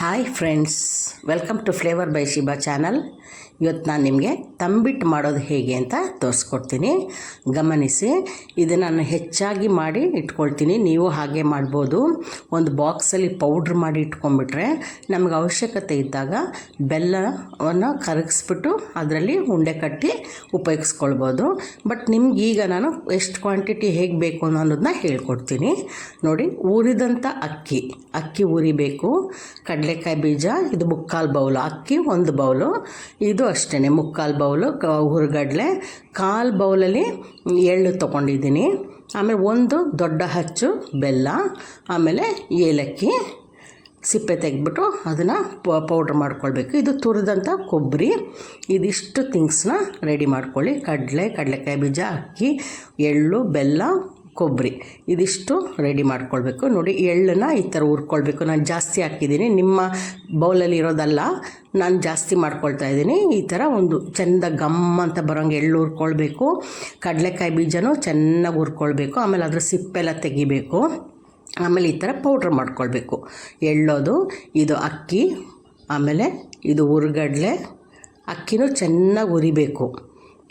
Hi friends welcome to flavour by Shiba channel ಇವತ್ತು ನಾನು ನಿಮಗೆ ತಂಬಿಟ್ಟು ಮಾಡೋದು ಹೇಗೆ ಅಂತ ತೋರಿಸ್ಕೊಡ್ತೀನಿ. ಗಮನಿಸಿ ಇದನ್ನು ನಾನು ಹೆಚ್ಚಾಗಿ ಮಾಡಿ ಇಟ್ಕೊಳ್ತೀನಿ. ನೀವು ಹಾಗೆ ಮಾಡ್ಬೋದು. ಒಂದು ಬಾಕ್ಸಲ್ಲಿ ಪೌಡ್ರ್ ಮಾಡಿ ಇಟ್ಕೊಂಡ್ಬಿಟ್ರೆ ನಮಗೆ ಅವಶ್ಯಕತೆ ಇದ್ದಾಗ ಬೆಲ್ಲವನ್ನು ಕರಗಿಸ್ಬಿಟ್ಟು ಅದರಲ್ಲಿ ಉಂಡೆ ಕಟ್ಟಿ ಉಪಯೋಗಿಸ್ಕೊಳ್ಬೋದು. ಬಟ್ ನಿಮ್ಗೆ ಈಗ ನಾನು ಎಷ್ಟು ಕ್ವಾಂಟಿಟಿ ಹೇಗೆ ಬೇಕು ಅನ್ನೋದನ್ನ ಹೇಳ್ಕೊಡ್ತೀನಿ. ನೋಡಿ, ಊರಿದಂಥ ಅಕ್ಕಿ. ಅಕ್ಕಿ ಉರಿಬೇಕು ಕಡಲೆಕಾಯಿ ಬೀಜ, ಇದು ಮುಕ್ಕಾಲು ಬೌಲು ಅಕ್ಕಿ, ಒಂದು ಬೌಲು. ಇದು ಅಷ್ಟೇ ಮುಕ್ಕಾಲು ಬೌಲು, ಕ ಹುರುಗಡ್ಲೆ. ಕಾಲು ಬೌಲಲ್ಲಿ ಎಳ್ಳು ತೊಗೊಂಡಿದ್ದೀನಿ. ಆಮೇಲೆ ಒಂದು ದೊಡ್ಡ ಹಚ್ಚು ಬೆಲ್ಲ, ಆಮೇಲೆ ಏಲಕ್ಕಿ. ಸಿಪ್ಪೆ ತೆಗೆದ್ಬಿಟ್ಟು ಅದನ್ನು ಪೌಡ್ರ್ ಮಾಡ್ಕೊಳ್ಬೇಕು. ಇದು ತುರಿದಂಥ ಕೊಬ್ಬರಿ. ಇದಿಷ್ಟು ಥಿಂಗ್ಸ್ನ ರೆಡಿ ಮಾಡ್ಕೊಳ್ಳಿ. ಕಡಲೆ, ಕಡಲೆಕಾಯಿ ಬೀಜ, ಅಕ್ಕಿ, ಎಳ್ಳು, ಬೆಲ್ಲ ಕೊಬ್ಬರಿ. ಇದಿಷ್ಟು ರೆಡಿ ಮಾಡ್ಕೊಳ್ಬೇಕು. ನೋಡಿ, ಎಳ್ಳನ್ನು ಈ ಥರ ಹುರ್ಕೊಳ್ಬೇಕು. ನಾನು ಜಾಸ್ತಿ ಹಾಕಿದ್ದೀನಿ. ನಿಮ್ಮ ಬೌಲಲ್ಲಿ ಇರೋದಲ್ಲ, ನಾನು ಜಾಸ್ತಿ ಮಾಡ್ಕೊಳ್ತಾ ಇದ್ದೀನಿ. ಈ ಥರ ಒಂದು ಚೆಂದ ಗಮ್ ಅಂತ ಬರೋಂಗೆ ಎಳ್ಳು ಹುರ್ಕೊಳ್ಬೇಕು. ಕಡಲೆಕಾಯಿ ಬೀಜನೂ ಚೆನ್ನಾಗಿ ಹುರ್ಕೊಳ್ಬೇಕು. ಆಮೇಲೆ ಅದರ ಸಿಪ್ಪೆಲ್ಲ ತೆಗಿಬೇಕು. ಆಮೇಲೆ ಈ ಥರ ಪೌಡ್ರ್ ಮಾಡ್ಕೊಳ್ಬೇಕು. ಎಳ್ಳೋದು, ಇದು ಅಕ್ಕಿ, ಆಮೇಲೆ ಇದು ಹುರ್ಗಡ್ಲೆ ಅಕ್ಕಿನೂ ಚೆನ್ನಾಗಿ ಹುರಿಬೇಕು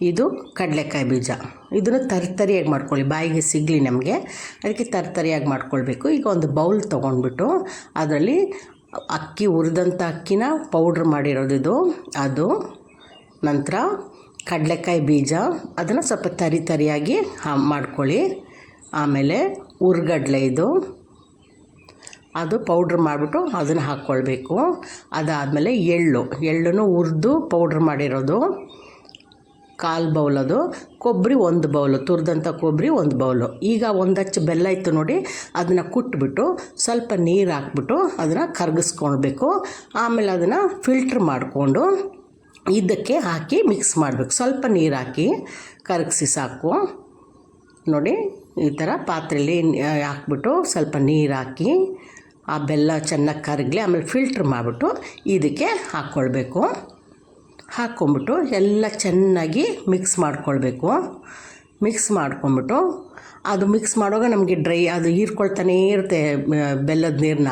ಇದು ಕಡಲೆಕಾಯಿ ಬೀಜ. ಇದನ್ನು ತರ್ತರಿಯಾಗಿ ಮಾಡ್ಕೊಳ್ಳಿ. ಬಾಯಿಗೆ ಸಿಗಲಿ ನಮಗೆ. ಅದಕ್ಕೆ ತರ್ತರಿಯಾಗಿ ಮಾಡ್ಕೊಳ್ಬೇಕು. ಈಗ ಒಂದು ಬೌಲ್ ತೊಗೊಂಡ್ಬಿಟ್ಟು ಅದರಲ್ಲಿ ಅಕ್ಕಿ, ಹುರಿದಂಥ ಅಕ್ಕಿನ ಪೌಡ್ರ್ ಮಾಡಿರೋದು ಇದು ಅದು, ನಂತರ ಕಡಲೆಕಾಯಿ ಬೀಜ. ಅದನ್ನು ಸ್ವಲ್ಪ ತರಿ ತರಿಯಾಗಿ ಮಾಡ್ಕೊಳ್ಳಿ. ಆಮೇಲೆ ಉರ್ಗಡ್ಲೆ ಇದು. ಅದು ಪೌಡ್ರ್ ಮಾಡಿಬಿಟ್ಟು ಅದನ್ನು ಹಾಕ್ಕೊಳ್ಬೇಕು. ಅದಾದಮೇಲೆ ಎಳ್ಳು. ಎಳ್ಳನ್ನು ಹುರಿದು ಪೌಡ್ರ್ ಮಾಡಿರೋದು. ಕಾಲು ಬೌಲದು ಕೊಬ್ಬರಿ ಒಂದು ಬೌಲು ತುರಿದಂಥ ಕೊಬ್ಬರಿ ಒಂದು ಬೌಲು. ಈಗ ಒಂದು ಹಚ್ಚು ಬೆಲ್ಲ ಇತ್ತು ನೋಡಿ, ಅದನ್ನು ಕುಟ್ಬಿಟ್ಟು ಸ್ವಲ್ಪ ನೀರು ಹಾಕ್ಬಿಟ್ಟು ಅದನ್ನು ಕರಗಿಸ್ಕೊಳ್ಬೇಕು. ಆಮೇಲೆ ಅದನ್ನು ಫಿಲ್ಟ್ರ್ ಮಾಡಿಕೊಂಡು ಇದಕ್ಕೆ ಹಾಕಿ ಮಿಕ್ಸ್ ಮಾಡಬೇಕು. ಸ್ವಲ್ಪ ನೀರು ಹಾಕಿ ಕರಗಿಸಿ ಸಾಕು. ನೋಡಿ, ಈ ಥರ ಪಾತ್ರೆಯಲ್ಲಿ ಹಾಕ್ಬಿಟ್ಟು ಸ್ವಲ್ಪ ನೀರು ಹಾಕಿ ಆ ಬೆಲ್ಲ ಚೆನ್ನಾಗಿ ಕರಗಲಿ, ಆಮೇಲೆ ಫಿಲ್ಟ್ರ್ ಮಾಡಿಬಿಟ್ಟು ಇದಕ್ಕೆ ಹಾಕ್ಕೊಳ್ಬೇಕು ಹಾಕ್ಕೊಂಬಿಟ್ಟು ಎಲ್ಲ ಚೆನ್ನಾಗಿ ಮಿಕ್ಸ್ ಮಾಡ್ಕೊಳ್ಬೇಕು. ಮಿಕ್ಸ್ ಮಾಡ್ಕೊಂಬಿಟ್ಟು ಅದು ಮಿಕ್ಸ್ ಮಾಡುವಾಗ ನಮಗೆ ಡ್ರೈ ಅದು ಹೀರ್ಕೊಳ್ತಾನೇ ಇರುತ್ತೆ ಬೆಲ್ಲದ ನೀರನ್ನ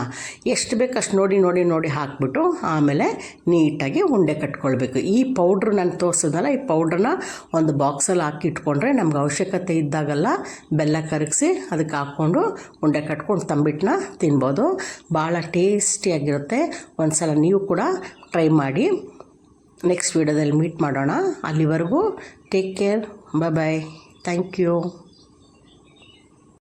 ಎಷ್ಟು ಬೇಕು ಅಷ್ಟು ನೋಡಿ ನೋಡಿ ನೋಡಿ ಹಾಕ್ಬಿಟ್ಟು ಆಮೇಲೆ ನೀಟಾಗಿ ಉಂಡೆ ಕಟ್ಕೊಳ್ಬೇಕು. ಈ ಪೌಡ್ರ್ ನಾನು ತೋರಿಸಿದ್ನಲ್ಲ ಈ ಪೌಡ್ರನ್ನ ಒಂದು ಬಾಕ್ಸಲ್ಲಿ ಹಾಕಿ ಇಟ್ಕೊಂಡ್ರೆ ನಮ್ಗೆ ಅವಶ್ಯಕತೆ ಇದ್ದಾಗೆಲ್ಲ, ಬೆಲ್ಲ ಕರಗಿಸಿ ಅದಕ್ಕೆ ಹಾಕ್ಕೊಂಡು ಉಂಡೆ ಕಟ್ಕೊಂಡು ತಂಬಿಟ್ಟನ್ನ ತಿನ್ಬೋದು. ಭಾಳ ಟೇಸ್ಟಿಯಾಗಿರುತ್ತೆ. ಒಂದು ಸಲ ನೀವು ಕೂಡ ಟ್ರೈ ಮಾಡಿ. ನೆಕ್ಸ್ಟ್ ವೀಡಿಯೋದಲ್ಲಿ ಮೀಟ್ ಮಾಡೋಣ. ಅಲ್ಲಿವರೆಗೂ take care bye bye thank you